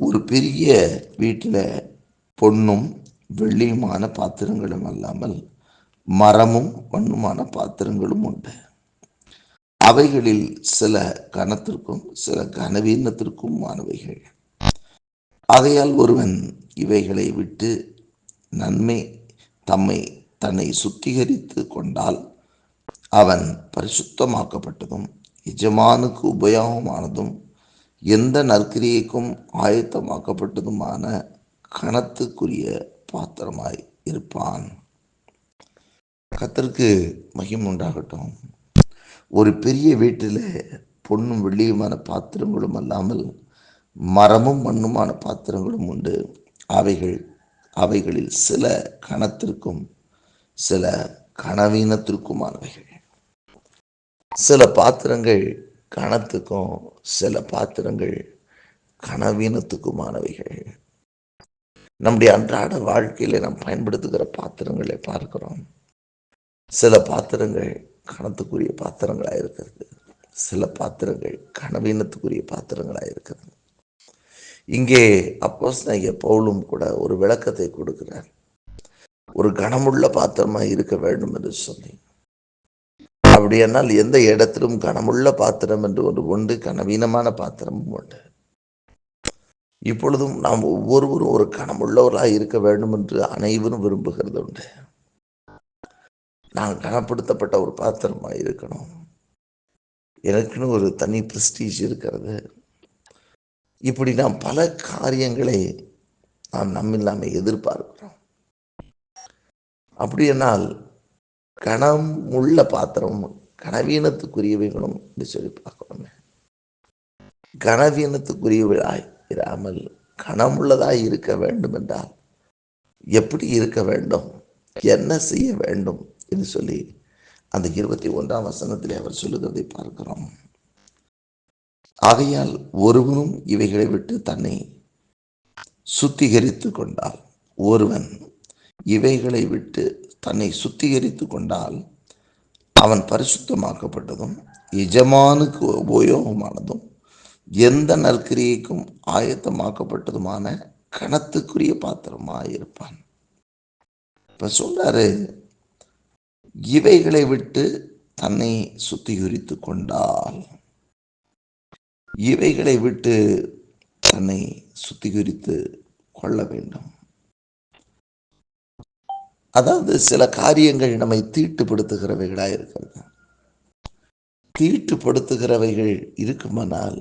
ஒரு பெரிய வீட்டில் பொன்னும் வெள்ளியுமான பாத்திரங்களும் அல்லாமல் மரமும் மண்ணுமான பாத்திரங்களும் உண்டு. அவைகளில் சில கனத்திற்கும் சில கனவீனத்திற்கும் மாணவைகள். ஆகையால் ஒருவன் இவைகளை விட்டு நன்மை தம்மை தன்னை சுத்திகரித்து கொண்டால் அவன் பரிசுத்தமாக்கப்பட்டதும் எஜமானுக்கு உபயோகமானதும் எந்த நற்கிரியைக்கும் ஆயத்தமாக்கப்பட்டதுமான கணத்துக்குரிய பாத்திரமாய் இருப்பான். கத்தருக்கு மகிம் உண்டாகட்டும். ஒரு பெரிய வீட்டில் பொண்ணும் வெள்ளியுமான பாத்திரங்களும் அல்லாமல் மரமும் மண்ணுமான பாத்திரங்களும் உண்டு. அவைகள் அவைகளில் சில கணத்திற்கும் சில கனவீனத்திற்குமானவைகள். சில பாத்திரங்கள் கணத்துக்கும் சில பாத்திரங்கள் கனவீனத்துக்குமானவைகள். நம்முடைய அன்றாட வாழ்க்கையில் நாம் பயன்படுத்துகிற பாத்திரங்களை பார்க்கிறோம். சில பாத்திரங்கள் கணத்துக்குரிய பாத்திரங்களாக இருக்கிறது. சில பாத்திரங்கள் கனவீனத்துக்குரிய பாத்திரங்களாக இருக்கிறது. இங்கே அப்போஸ் பவுலும் கூட ஒரு விளக்கத்தை கொடுக்கிறார். ஒரு கனமுள்ள பாத்திரமாக இருக்க வேண்டும் என்று சொல்லி. அப்படியானால் எந்த இடத்திலும் கனமுள்ள பாத்திரம் என்று ஒன்று உண்டு கனவீனமான பாத்திரமும் உண்டு. இப்பொழுதும் நாம் ஒவ்வொருவரும் ஒரு கனமுள்ளவராக இருக்க வேண்டும் என்று அனைவரும் விரும்புகிறது உண்டு. நான் கனப்படுத்தப்பட்ட ஒரு பாத்திரமாக இருக்கணும். எனக்குன்னு ஒரு தனி பிரஸ்டீஜ் இருக்கிறது. இப்படி நாம் பல காரியங்களை நாம் நம்மில்லாம எதிர்பார்க்கிறோம். அப்படியானால் கணம் உள்ள பாத்திரம் கனவீனத்துக்குரியவைகளும் என்று சொல்லி பார்க்கணுமே கனவீனத்துக்குரியவளாய் இராமல் கணமுள்ளதாய் இருக்க வேண்டும் என்றால் எப்படி இருக்க வேண்டும் என்ன செய்ய வேண்டும் என்று சொல்லி அந்த இருபத்தி ஒன்றாம் வசனத்திலே அவர் சொல்லுகிறதை பார்க்கிறோம். ஆகையால் ஒருவனும் இவைகளை விட்டு தன்னை சுத்திகரித்து கொண்டால் ஒருவன் இவைகளை விட்டு தன்னை சுத்திகரித்து கொண்டால் அவன் பரிசுத்தமாக்கப்பட்டதும் எஜமானுக்கு உபயோகமானதும் எந்த நற்கிரியைக்கும் ஆயத்தமாக்கப்பட்டதுமான கணத்துக்குரிய பாத்திரமாக இருப்பான். இப்போ சொல்றாரு இவைகளை விட்டு தன்னை சுத்திகரித்து கொண்டால். இவைகளை விட்டு தன்னை சுத்திகரித்து கொள்ள வேண்டும். அதாவது சில காரியங்கள் நம்மை தீட்டுப்படுத்துகிறவைகளாக இருக்கிறது. தீட்டுப்படுத்துகிறவைகள் இருக்குமானால்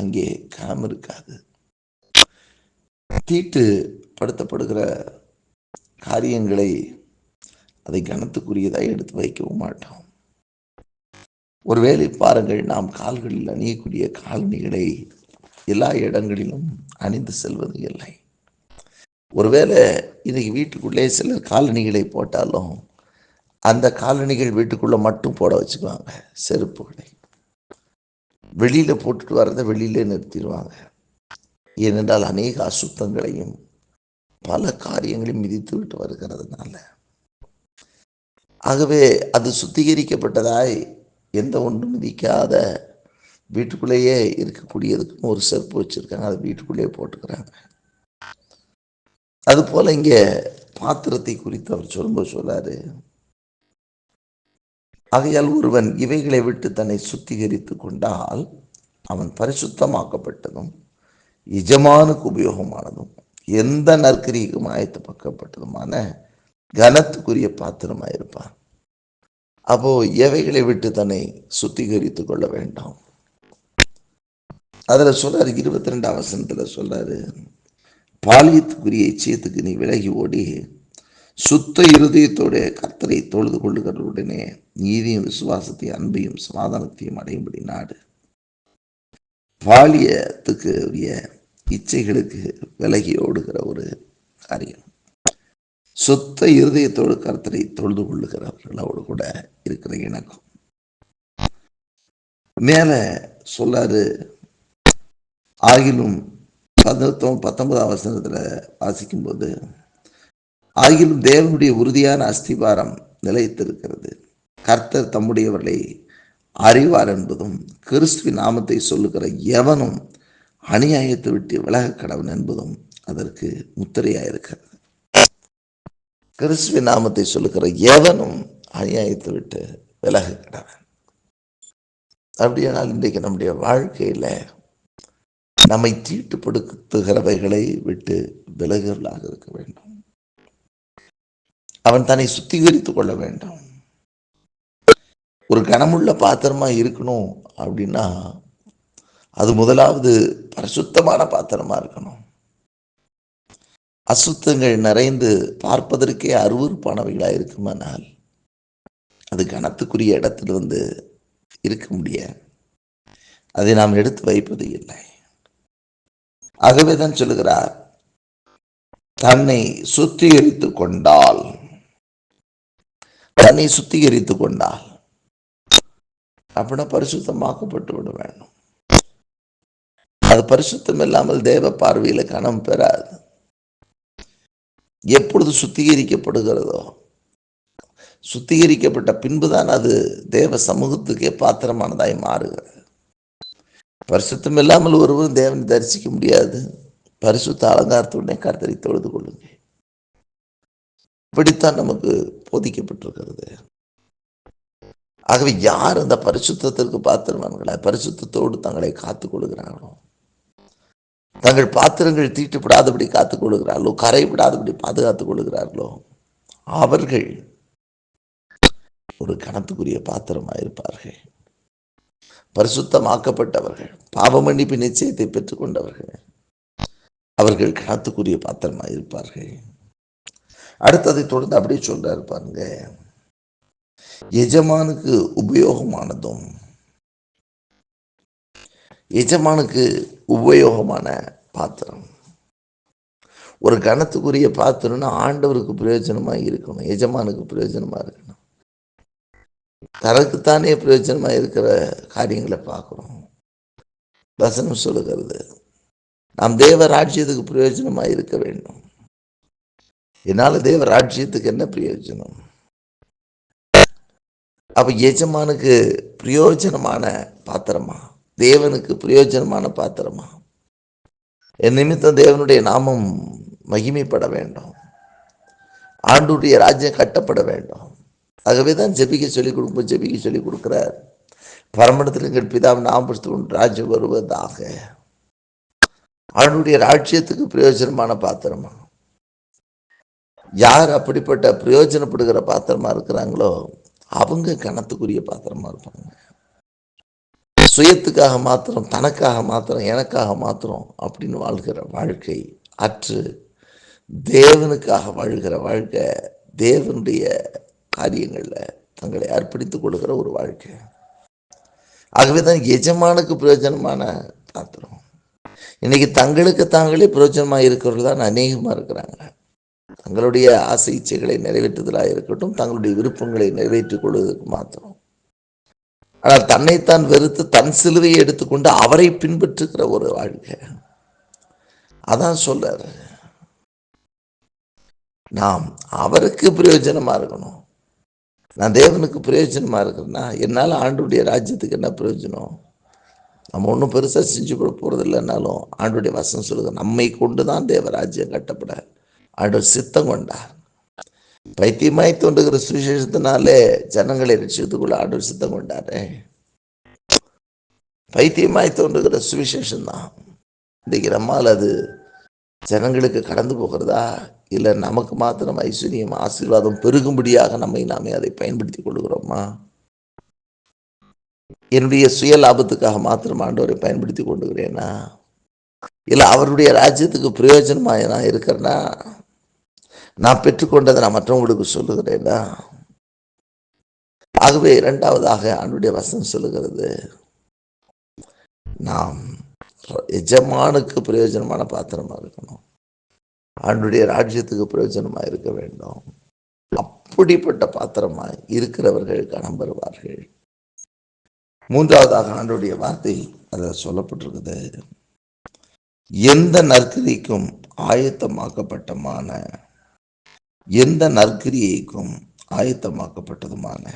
அங்கே கனம் இருக்காது. தீட்டுப்படுத்தப்படுகிற காரியங்களை அதை கனத்துக்குரியதாக எடுத்து வைக்கவும் மாட்டோம். ஒருவேளை பாருங்கள் நாம் கால்களில் அணியக்கூடிய காலணிகளை எல்லா இடங்களிலும் அணிந்து செல்வது இல்லை. ஒருவேளை இன்னைக்கு வீட்டுக்குள்ளே சில காலணிகளை போட்டாலும் அந்த காலணிகள் வீட்டுக்குள்ளே மட்டும் போட வச்சுக்குவாங்க செருப்புகளை வெளியில் போட்டுட்டு வரதை வெளியிலே நிறுத்திடுவாங்க. ஏனென்றால் அநேக அசுத்தங்களையும் பல காரியங்களையும் மிதித்து விட்டு வருகிறதுனால. ஆகவே அது சுத்திகரிக்கப்பட்டதாய் எந்த ஒன்றும் மிதிக்காத வீட்டுக்குள்ளேயே இருக்கக்கூடியதுக்குன்னு ஒரு செருப்பு வச்சுருக்காங்க அதை வீட்டுக்குள்ளேயே போட்டுக்கிறாங்க. அதுபோல் இங்கே பாத்திரத்தை குறித்து அவர் சொல்லும்போது சொல்றாரு ஆகையால் ஒருவன் இவைகளை விட்டு தன்னை சுத்திகரித்து கொண்டால் அவன் பரிசுத்தமாக்கப்பட்டதும் எஜமானுக்கு உபயோகமானதும் எந்த நற்கரிக்கும் ஆயத்தப்பக்கப்பட்டதுமான கனத்துக்குரிய பாத்திரமாக இருப்பான். அப்போ எவைகளை விட்டு தன்னை சுத்திகரித்து கொள்ள வேண்டாம்? அதில் சொல்றாரு இருபத்தி ரெண்டாம் வசனத்தில் சொல்றாரு பாலியத்துக்குரிய இச்சயத்துக்கு நீ விலகி ஓடி சுத்த இருதயத்தோட கர்த்தரை தொழுது கொள்ளுகிறவுடனே நீதியும் விசுவாசத்தையும் அன்பையும் சமாதானத்தையும் அடையும்படி நாடு. பாலியத்துக்கு உரிய இச்சைகளுக்கு விலகி ஓடுகிற ஒரு காரியம். சுத்த இருதயத்தோடு கர்த்தரை தொழுது கொள்ளுகிறவர்களோடு கூட இருக்கிற இணக்கம். மேல சொல்லாரு ஆகிலும் பதினெட்டும் பத்தொன்பதாம் வசனத்தில் வாசிக்கும்போது ஆகிலும் தேவனுடைய உறுதியான அஸ்திபாரம் நிலைத்திருக்கிறது. கர்த்தர் தம்முடையவர்களை அறிவார் என்பதும் கிறிஸ்துவின் நாமத்தை சொல்லுகிற எவனும் அநியாயத்தை விட்டு விலக கடவன் என்பதும் அதற்கு முத்திரையாக இருக்கிறது கிறிஸ்துவின் நாமத்தை சொல்லுகிற எவனும் அநியாயத்தை விட்டு விலக கடவன். அப்படியானால் இன்றைக்கு நம்முடைய வாழ்க்கையில நம்மை தீட்டுப்படுத்துகிறவைகளை விட்டு விலகலாக இருக்க வேண்டும். அவன் தன்னை சுத்திகரித்துக் கொள்ள வேண்டும். ஒரு கனமுள்ள பாத்திரமா இருக்கணும் அப்படின்னா அது முதலாவது பரிசுத்தமான பாத்திரமா இருக்கணும். அசுத்தங்கள் நிறைந்து பார்ப்பதற்கே அருவறுப்பானவைகளாக இருக்குமானால் அது கனத்துக்குரிய இடத்துல வந்து இருக்க முடியாது. அதை நாம் எடுத்து வைப்பது இல்லை. ஆகவே தான் சொல்லுகிறார் தன்னை சுத்திகரித்துக் கொண்டால் தன்னை சுத்திகரித்துக் கொண்டால் அப்படின்னா பரிசுத்தமாக்கப்பட்டு விட வேண்டும். அது பரிசுத்தம் இல்லாமல் தேவ பார்வையில கணம் பெறாது. எப்பொழுது சுத்திகரிக்கப்படுகிறதோ சுத்திகரிக்கப்பட்ட பின்புதான் அது தேவ சமூகத்துக்கே பாத்திரமானதாய் மாறுகிறது. பரிசுத்தம் இல்லாமல் ஒருவரும் தேவனை தரிசிக்க முடியாது. பரிசுத்த அலங்காரத்துடனே கர்த்தரை தொழுது கொள்ளுங்க. இப்படித்தான் நமக்கு போதிக்கப்பட்டிருக்கிறது. ஆகவே யார் அந்த பரிசுத்தத்திற்கு பாத்திரமான்களை பரிசுத்தத்தோடு தங்களை காத்துக் கொள்கிறார்களோ தங்கள் பாத்திரங்கள் தீட்டுப்படாதபடி காத்துக் கொள்கிறார்களோ? கரைவிடாதபடி பாதுகாத்துக் கொள்கிறார்களோ? அவர்கள் ஒரு கணத்துக்குரிய பாத்திரமாக இருப்பார்கள் பரிசுத்தமாக்கப்பட்டவர்கள் பாவ மன்னிப்பு நிச்சயத்தை பெற்றுக்கொண்டவர்கள். அவர்கள் கணத்துக்குரிய பாத்திரமாக இருப்பார்கள். அடுத்ததை தொடர்ந்து அப்படியே சொல்றாரு பாருங்க. எஜமானுக்கு உபயோகமானதும் எஜமானுக்கு உபயோகமான பாத்திரம். ஒரு கணத்துக்குரிய பாத்திரம்னா ஆண்டவருக்கு பிரயோஜனமா இருக்கணும் எஜமானுக்கு பிரயோஜனமா இருக்கணும். தனக்குத்தானே பிரயோஜனமா இருக்கிற காரியங்களை பார்க்குறோம். வசனம் சொல்லுகிறது நாம் தேவ ராஜ்யத்துக்கு பிரயோஜனமா இருக்க வேண்டும். என்னால் தேவ ராஜ்யத்துக்கு என்ன பிரயோஜனம்? அப்போ எஜமானுக்கு பிரயோஜனமான பாத்திரமா? தேவனுக்கு பிரயோஜனமான பாத்திரமா? என் நிமித்தம் தேவனுடைய நாமம் மகிமைப்பட வேண்டும். ஆண்டுடைய ராஜ்யம் கட்டப்பட வேண்டும். ஆகவே தான் ஜெபிக்க சொல்லிக் கொடுக்கும்போது ஜெபிக்க சொல்லிக் கொடுக்குறார். பரமணத்தில் எங்கள் பிதாவின் நாமப்படுத்தும் ராஜ்யம் வருவதாக. அவனுடைய ராஜ்யத்துக்கு பிரயோஜனமான பாத்திரமா? யார் அப்படிப்பட்ட பிரயோஜனப்படுகிற பாத்திரமா இருக்கிறாங்களோ அவங்க கணத்துக்குரிய பாத்திரமா இருப்பாங்க. சுயத்துக்காக மாத்திரம் தனக்காக மாத்திரம் எனக்காக மாத்திரம் அப்படின்னு வாழ்கிற வாழ்க்கை அற்று தேவனுக்காக வாழ்கிற வாழ்க்கை தேவனுடைய காரியங்களில் தங்களை அர்ப்பணித்துக் கொள்கிற ஒரு வாழ்க்கை. ஆகவே தான் எஜமானுக்கு பிரயோஜனமான பாத்திரம். இன்னைக்கு தங்களுக்கு தாங்களே பிரயோஜனமாக இருக்கிறவர்கள் தான் அநேகமாக இருக்கிறாங்க. தங்களுடைய ஆசை இச்சைகளை நிறைவேற்றுதலாக இருக்கட்டும் தங்களுடைய விருப்பங்களை நிறைவேற்றிக் கொள்வதற்கு மாத்திரம். ஆனால் தன்னைத்தான் வெறுத்து தன் சிலுவையை எடுத்துக்கொண்டு அவரை பின்பற்றுகிற ஒரு வாழ்க்கை. அதான் சொல்றாரு. நாம் அவருக்கு பிரயோஜனமா இருக்கணும். நான் தேவனுக்கு பிரயோஜனமாக இருக்கிறேன்னா என்னால் ஆண்டுடைய ராஜ்யத்துக்கு என்ன பிரயோஜனம்? நம்ம ஒன்றும் பெருசாக செஞ்சு கூட போகிறது இல்லைன்னாலும் ஆண்டுடைய வசனம் சொல்லுங்கள் நம்மை கொண்டு தான் தேவ ராஜ்யம் கட்டப்பட. ஆண்டு சித்தம் கொண்டார். பைத்தியமாய் தோன்றுகிற சுவிசேஷத்தினாலே ஜனங்களை ரட்சித்துக்குள்ள ஆண்டு சித்தம் கொண்டாரு. பைத்தியமாய் தோன்றுகிற சுவிசேஷம் தான் இன்றைக்கு நம்மால் அது ஜனங்களுக்கு கடந்து போகிறதா? இல்லை நமக்கு மாத்திரம் ஐஸ்வர்யம் ஆசீர்வாதம் பெருகும்படியாக நம்மை நாமே அதை பயன்படுத்திக் கொள்கிறோமா என்னுடைய சுய லாபத்துக்காக மாத்திரம் ஆண்டவரை பயன்படுத்தி கொண்டுகிறேனா? இல்லை அவருடைய ராஜ்யத்துக்கு பிரயோஜனமாக நான் இருக்கிறேன்னா நான் பெற்றுக்கொண்டதை நான் மற்றவங்களுக்கு சொல்லுகிறேனா? ஆகவே இரண்டாவதாக ஆண்டுடைய வசனம் சொல்லுகிறது. நாம் எஜமானுக்கு பிரயோஜனமான பாத்திரமா இருக்கணும். ஆண்டுடைய ராஜ்யத்துக்கு பிரயோஜனமா இருக்க வேண்டும். அப்படிப்பட்ட பாத்திரமா இருக்கிறவர்கள் கணம் பெறுவார்கள். மூன்றாவதாக ஆண்டுடைய வார்த்தை அதில் சொல்லப்பட்டிருக்குது. எந்த நற்கிரிக்கும் ஆயத்தமாக்கப்பட்டமான எந்த நற்கிரியைக்கும் ஆயத்தமாக்கப்பட்டதுமான.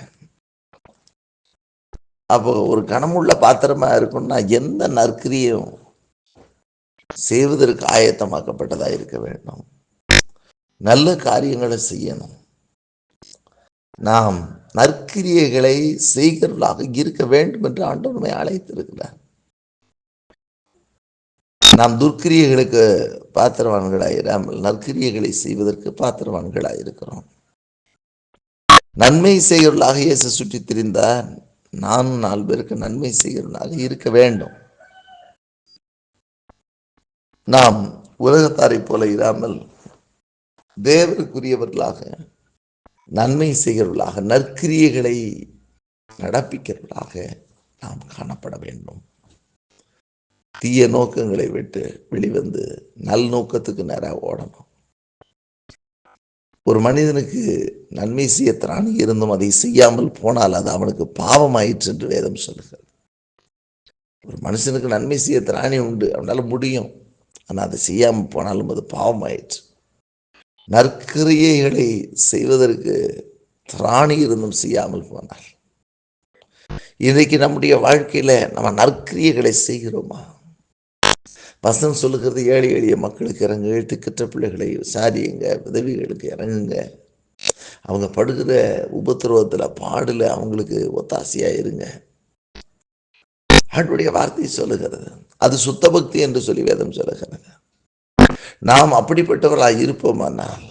அப்போ ஒரு கனமுள்ள பாத்திரமா இருக்கும்னா எந்த நற்கிரியும் செய்வதற்கு ஆயத்தமாக்கப்பட்டதாக இருக்க வேண்டும். நல்ல காரியங்களை செய்யணும். நாம் நற்கிரியைகளை செய்கிறவர்களாக இருக்க வேண்டும் என்று ஆண்டவர் நம்மை அழைத்திருக்கிறார். நாம் துர்க்கிரியைகளுக்கு பாத்திரவான்களாயிராமல் நற்கிரியைகளை செய்வதற்கு பாத்திரவான்களாய் இருக்கிறோம். நன்மை செய்கிறவர்களாக இயேசு சுற்றி திரிந்தார். நானும் நாலு பேருக்கு நன்மை செய்கிறவர்களாக இருக்க வேண்டும். நாம் உலகத்தாரை போல இராமல் தேவருக்குரியவர்களாக நன்மை செய்கிறவர்களாக நற்கிரியைகளை நடப்பிக்கிறவர்களாக நாம் காணப்பட வேண்டும். தீய நோக்கங்களை விட்டு வெளிவந்து நல் நோக்கத்துக்கு நேராக ஓடணும். ஒரு மனிதனுக்கு நன்மை செய்ய திராணி இருந்தும் அதை செய்யாமல் போனால் அது அவனுக்கு பாவமாயிற்று என்று வேதம் சொல்லுகிறது. ஒரு மனுஷனுக்கு நன்மை செய்ய திராணி உண்டு அவனால் முடியும். ஆனால் அதை செய்யாமல் போனாலும் அது பாவமாயிற்று நற்கிரியைகளை செய்வதற்கு திராணி இருந்தும் செய்யாமல் போனார். இன்றைக்கு நம்முடைய வாழ்க்கையில் நம்ம நற்கிரியைகளை செய்கிறோமா? வசனம் சொல்லுகிறது ஏழை எளிய மக்களுக்கு இறங்குங்க திக்கற்ற பிள்ளைகளை விசாரியுங்க உதவிகளுக்கு இறங்குங்க. அவங்க படுகிற உபத்திரவத்தில் பாடல அவங்களுக்கு ஒத்தாசையாக இருங்க. ஆண்டுடைய வார்த்தை சொல்லுகிறது. அது சுத்த பக்தி என்று சொல்லி வேதம் சொல்லுகிறது. நாம் அப்படிப்பட்டவர்களாக இருப்போமானால்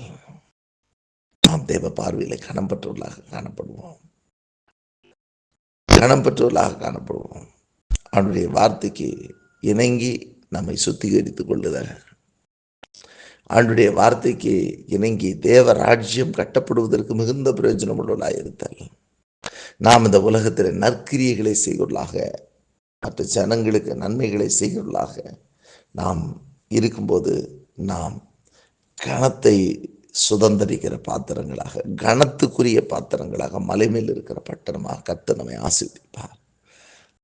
நாம் தேவ பார்வையில் கணம் பெற்றவர்களாக காணப்படுவோம். கணம் பெற்றவர்களாக காணப்படுவோம். அவனுடைய வார்த்தைக்கு இணங்கி நம்மை சுத்திகரித்துக் கொள்ளுதல். ஆண்டுடைய வார்த்தைக்கு இணங்கி தேவ ராஜ்யம் கட்டப்படுவதற்கு மிகுந்த பிரயோஜனம் உள்ளவர்களாக இருத்தல். நாம் இந்த உலகத்தில் நற்கிரியைகளை செய்வர்களாக மற்ற ஜனங்களுக்கு நன்மைகளை செய்கிறவர்களாக நாம் இருக்கும்போது நாம் கணத்தை சுதந்திரிக்கிற பாத்திரங்களாக கணத்துக்குரிய பாத்திரங்களாக மலை மேல் இருக்கிற பட்டணமாக கர்த்தர் நம்மை